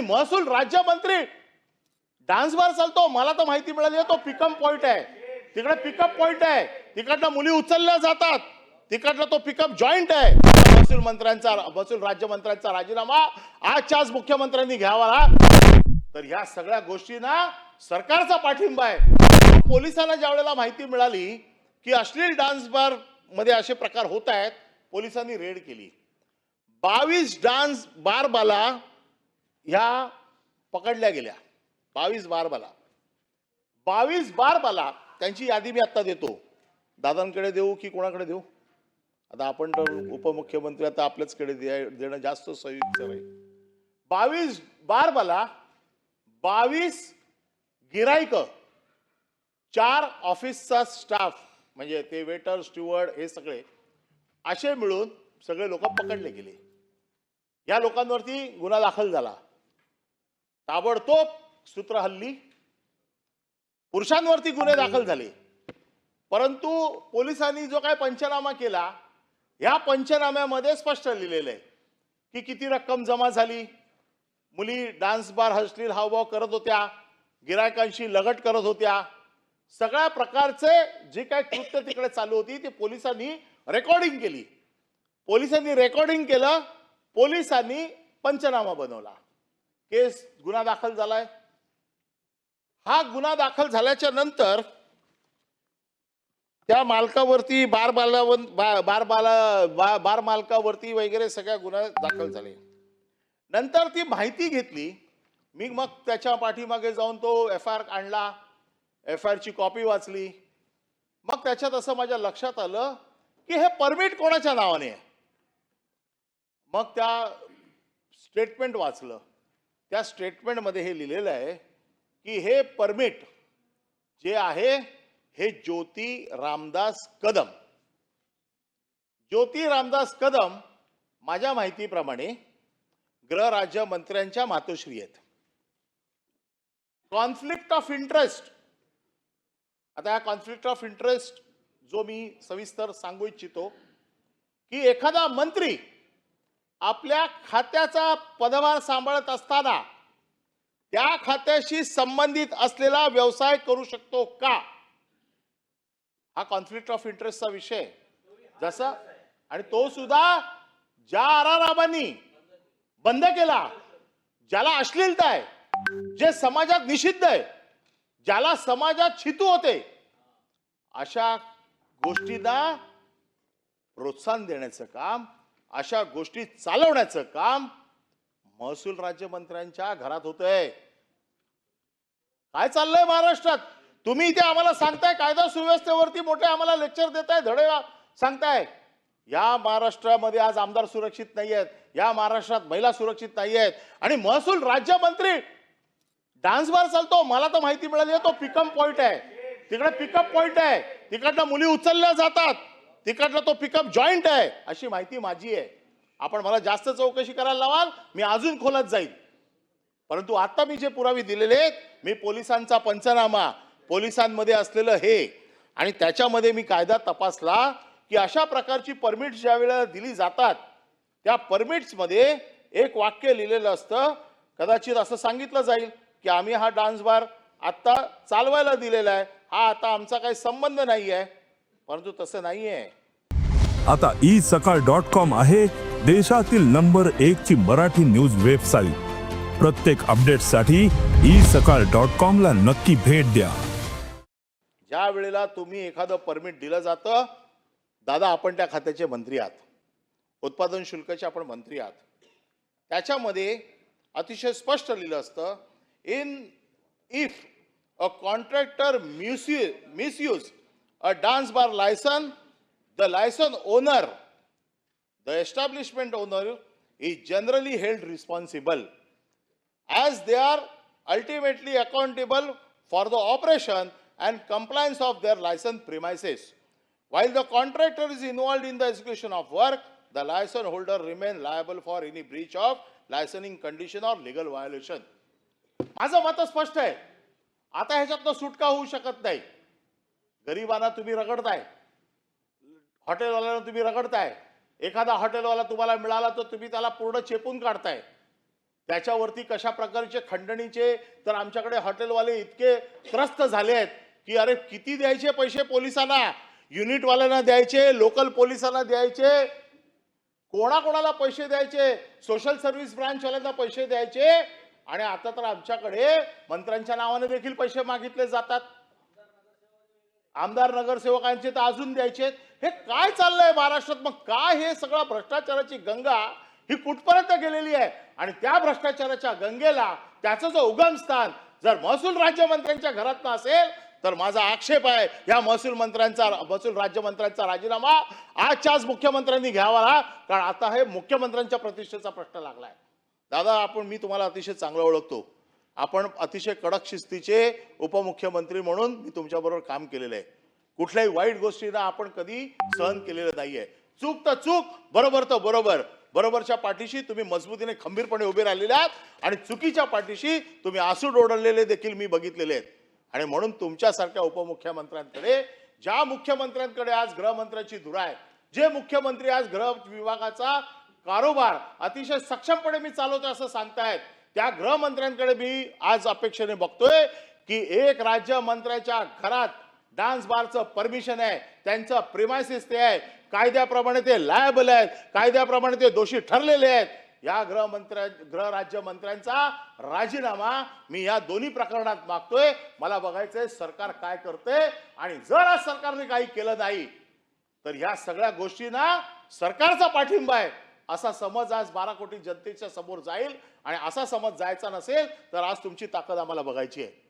आणि महसूल राज्यमंत्री डान्स बार चालतो मला तर माहिती मिळाली तो पिकअप पॉईंट आहे. तिकडे पिकअप पॉईंट आहे. तिकडनं मुली उचलल्या जातात. तिकडला तो पिकअप जॉईंट आहे. महसूल मंत्र्यांचा महसूल राज्यमंत्र्यांचा राजीनामा आजच्याच मुख्यमंत्र्यांनी घ्यावा तर ह्या सगळ्या गोष्टींना सरकारचा पाठिंबा आहे. पोलिसांना ज्या वेळेला माहिती मिळाली की अश्लील डान्स बारमध्ये असे प्रकार होत आहेत पोलिसांनी रेड केली. बावीस डान्स बार बाला ह्या पकडल्या गेल्या. बावीस बारबाला बावीस बारबाला त्यांची यादी मी आत्ता देतो. दादांकडे देऊ की कोणाकडे देऊ? आता आपण तर उपमुख्यमंत्री आता आपल्याचकडे दे- देणं जास्त संयुक्त आहे. बावीस बारबाला बावीस गिराईक चार ऑफिसचा स्टाफ म्हणजे ते वेटर स्टुअर्ड हे सगळे असे मिळून सगळे लोक पकडले गेले. या लोकांवरती गुन्हा दाखल झाला. ताबडतोब सूत्र हल्ली पुरुषांवरती गुन्हे दाखल झाले. परंतु पोलिसांनी जो काय पंचनामा केला या पंचनाम्यामध्ये स्पष्ट लिहिलेलं आहे की किती रक्कम जमा झाली. मुली डान्स बार हसलील हावभाव करत होत्या. गिरायकांशी लगट करत होत्या. सगळ्या प्रकारचे जे काय कृत्य तिकडे चालू होती ते पोलिसांनी रेकॉर्डिंग केली. पोलिसांनी रेकॉर्डिंग केलं पोलिसांनी पंचनामा बनवला. केस गुन्हा दाखल झालाय. हा गुन्हा दाखल झाल्याच्यानंतर त्या मालकावरती बार बालावर बा- बार बाला बा- बार मालकावरती वगैरे सगळ्या गुन्हा दाखल झाले. नंतर ती माहिती घेतली. मी मग त्याच्या पाठीमागे जाऊन तो एफ आय आर आणला. एफ आय आरची कॉपी वाचली. मग त्याच्यात असं माझ्या लक्षात आलं की हे परमिट कोणाच्या नावाने आहे? मग त्या स्टेटमेंट वाचलं. त्या स्टेटमेंटमध्ये हे लिहिलेलं आहे की हे परमिट जे आहे हे ज्योती रामदास कदम. ज्योती रामदास कदम माझ्या माहितीप्रमाणे गृहराज्य मंत्र्यांच्या मातोश्री आहेत. कॉन्फ्लिक्ट ऑफ इंटरेस्ट आता हा कॉन्फ्लिक्ट ऑफ इंटरेस्ट जो मी सविस्तर सांगू इच्छितो की एखादा मंत्री आपल्या खात्याचा पदभार सांभाळत असताना त्या खात्याशी संबंधित असलेला व्यवसाय करू शकतो का? हा कॉन्फ्लिक्ट ऑफ इंटरेस्टचा विषय. जसं जसा आणि तो सुद्धा ज्या आरारामांनी बंद केला ज्याला अश्लीलता आहे जे समाजात निषिद्ध आहे ज्याला समाजात छितू होते अशा गोष्टींना प्रोत्साहन देण्याचं काम अशा गोष्टी चालवण्याचं काम महसूल राज्यमंत्र्यांच्या घरात होतंय. काय चाललंय महाराष्ट्रात? तुम्ही इथे आम्हाला सांगताय कायदा सुव्यवस्थेवरती मोठे आम्हाला लेक्चर देताय धडे सांगताय. या महाराष्ट्रामध्ये आज आमदार सुरक्षित नाही आहेत या महाराष्ट्रात महिला सुरक्षित नाही आहेत आणि महसूल राज्यमंत्री डान्स बार चालतो मला तर माहिती मिळाली आहे तो पिकअप पॉईंट आहे. तिकडे पिकअप पॉईंट आहे. तिकडनं मुली उचलल्या जातात. तिकडला तो पिकअप जॉईंट आहे. अशी माहिती माझी आहे. आपण मला जास्त चौकशी करायला लावाल मी अजून खोलात जाईल. परंतु आता मी जे पुरावे दिलेले आहेत मी पोलिसांचा पंचनामा पोलिसांमध्ये असलेलं हे आणि त्याच्यामध्ये मी कायदा तपासला की अशा प्रकारची परमिट ज्या वेळेला दिली जातात त्या परमिट्समध्ये एक वाक्य लिहिलेलं असतं कदाचित असं सांगितलं जाईल की आम्ही हा डान्स बार आत्ता चालवायला दिलेला आहे. हा आता आमचा काही संबंध नाही आहे परंतु तसं नाही आहे आता ई सकाळ डॉट कॉम आहे देशातील नंबर एक ची मराठी न्यूज वेबसाईट प्रत्येक अपडेटसाठी ई सकाळ डॉट कॉम ला नक्की भेट द्या. ज्या वेळेला तुम्ही एखादं परमिट दिलं जातं दादा आपण त्या खात्याचे मंत्री आहात. उत्पादन शुल्काचे आपण मंत्री आहात. त्याच्यामध्ये अतिशय स्पष्ट लिहिलं असतं in if a contractor misuse misuse a dance bar licence the licence owner the establishment owner is generally held responsible as they are ultimately accountable for the operation and compliance of their licensed premises. While the contractor is involved in the execution of work, the license holder remain liable for any breach of licensing condition or legal violation. माझं मत स्पष्ट आहे आता ह्याच्यातनं सुटका होऊ शकत नाही गरिबांना तुम्ही रगडताय. हॉटेलवाल्यांना तुम्ही रगडताय. एखादा हॉटेलवाला तुम्हाला मिळाला तर तुम्ही त्याला पूर्ण चेपून काढताय. त्याच्यावरती कशा प्रकारचे खंडणीचे तर आमच्याकडे हॉटेलवाले इतके त्रस्त झाले आहेत की अरे किती द्यायचे पैसे पोलिसांना? युनिटवाल्यांना द्यायचे लोकल पोलिसांना द्यायचे. कोणाकोणाला पैसे द्यायचे? सोशल सर्व्हिस ब्रांचवाल्यांना पैसे द्यायचे. आणि आता तर आमच्याकडे मंत्र्यांच्या नावाने देखील पैसे मागितले जातात. आमदार नगरसेवकांचे तर अजून द्यायचे हे काय चाललंय महाराष्ट्रात? मग काय हे सगळं भ्रष्टाचाराची गंगा ही कुठपर्यंत गेलेली आहे? आणि त्या भ्रष्टाचाराच्या गंगेला त्याचं जो उगमस्थान जर महसूल राज्यमंत्र्यांच्या घरात असेल तर माझा आक्षेप आहे या महसूल मंत्र्यांचा महसूल राज्यमंत्र्यांचा राजीनामा आजच्याच आज मुख्यमंत्र्यांनी घ्यावा हा. कारण आता हे मुख्यमंत्र्यांच्या प्रतिष्ठेचा प्रश्न लागलाय. दादा आपण मी तुम्हाला अतिशय चांगलं ओळखतो. आपण अतिशय कडक शिस्तीचे उपमुख्यमंत्री म्हणून मी तुमच्याबरोबर काम केलेलं आहे. कुठल्याही वाईट गोष्टींना आपण कधी सहन केलेलं नाहीये. चूक तर चूक बरोबर तर बरोबर. बरोबरच्या पाठीशी तुम्ही मजबूतीने खंबीरपणे उभे राहिलेले आहात आणि चुकीच्या पाठीशी तुम्ही आसूड ओढलेले देखील मी बघितलेले आहेत. आणि म्हणून तुमच्यासारख्या उपमुख्यमंत्र्यांकडे ज्या मुख्यमंत्र्यांकडे आज गृहमंत्र्याची धुरा आहे जे मुख्यमंत्री आज गृह विभागाचा कारोबार अतिशय सक्षमपणे मी चालवतो असं सांगतायत त्या गृहमंत्र्यांकडे मी आज अपेक्षेने बघतोय की एक राज्यमंत्र्याच्या घरात डान्स बारचं परमिशन आहे त्यांचं प्रिमायसिस ते आहे. कायद्याप्रमाणे ते लायबल आहेत कायद्याप्रमाणे ते दोषी ठरलेले आहेत. या गृहमंत्र्या गृह राज्यमंत्र्यांचा राजीनामा मी या दोन्ही प्रकरणात मागतोय. मला बघायचंय सरकार काय करते आणि जर आज सरकारने काही केलं नाही तर ह्या सगळ्या गोष्टींना सरकारचा पाठिंबा आहे. असा समज आज बारा कोटी जनतेच्या समोर जाईल आणि असा समज जायचा नसेल तर आज तुमची ताकद आम्हाला बघायची आहे.